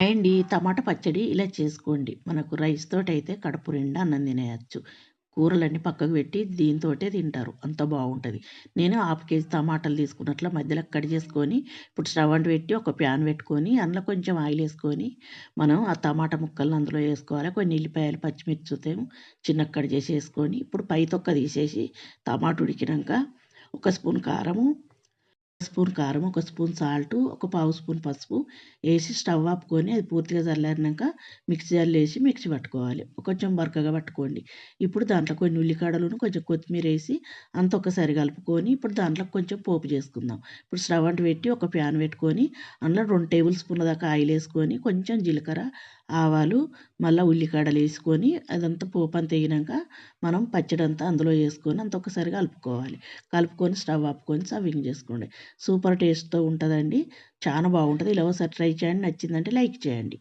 అండి టమాటా పచ్చడి ఇలా చేసుకోండి. మనకు రైస్ తోటైతే కడుపు నిండా అన్నం తినేయొచ్చు. కూరలన్నీ పక్కకు పెట్టి దీంతోటే తింటారు. అంత బాగుంటుంది నేను హాఫ్ కేజీ టమాటాలు తీసుకున్నట్ల మధ్యలో కట్ చేసుకొని, ఇప్పుడు స్టవ్ అంటు పెట్టి ఒక ప్యాన్ పెట్టుకొని, అందులో కొంచెం ఆయిల్ వేసుకొని మనం ఆ టమాటా ముక్కలను అందులో వేసుకోవాలి కొన్ని ఉల్లిపాయలు పచ్చిమిర్చి చిన్న కట్ చేసి వేసుకొని ఇప్పుడు పై తొక్క తీసేసి, టమాటా ఉడికినాక ఒక స్పూన్ కారము స్పూన్ కారం ఒక స్పూన్ సాల్ట్ ఒక పావు స్పూన్ పసుపు వేసి స్టవ్ ఆపుకొని అది పూర్తిగా చల్లారినాక మిక్సీ జార్లో వేసి మిక్సీ పట్టుకోవాలి. కొంచెం బరకగా పట్టుకోండి. ఇప్పుడు దాంట్లో కొన్ని ఉల్లికాడలను కొంచెం కొత్తిమీర వేసి అంత ఒకసారి కలుపుకొని ఇప్పుడు దాంట్లో కొంచెం పోపు చేసుకుందాం. ఇప్పుడు స్టవ్ అంటు పెట్టి ఒక ప్యాన్ పెట్టుకొని అందులో రెండు టేబుల్ స్పూన్ల దాకా ఆయిల్ వేసుకొని కొంచెం జీలకర్ర ఆవాలు మళ్ళీ ఉల్లికాడలు వేసుకొని అదంతా పోపు అంతా వేగినాక మనం పచ్చడి అంతా అందులో వేసుకొని అంత ఒకసారి కలుపుకోవాలి. కలుపుకొని స్టవ్ ఆపుకొని సర్వింగ్ చేసుకోండి. సూపర్ టేస్ట్తో ఉంటుందండి. చాలా బాగుంటుంది. ఇలా ఒకసారి ట్రై చేయండి. నచ్చిందంటే లైక్ చేయండి.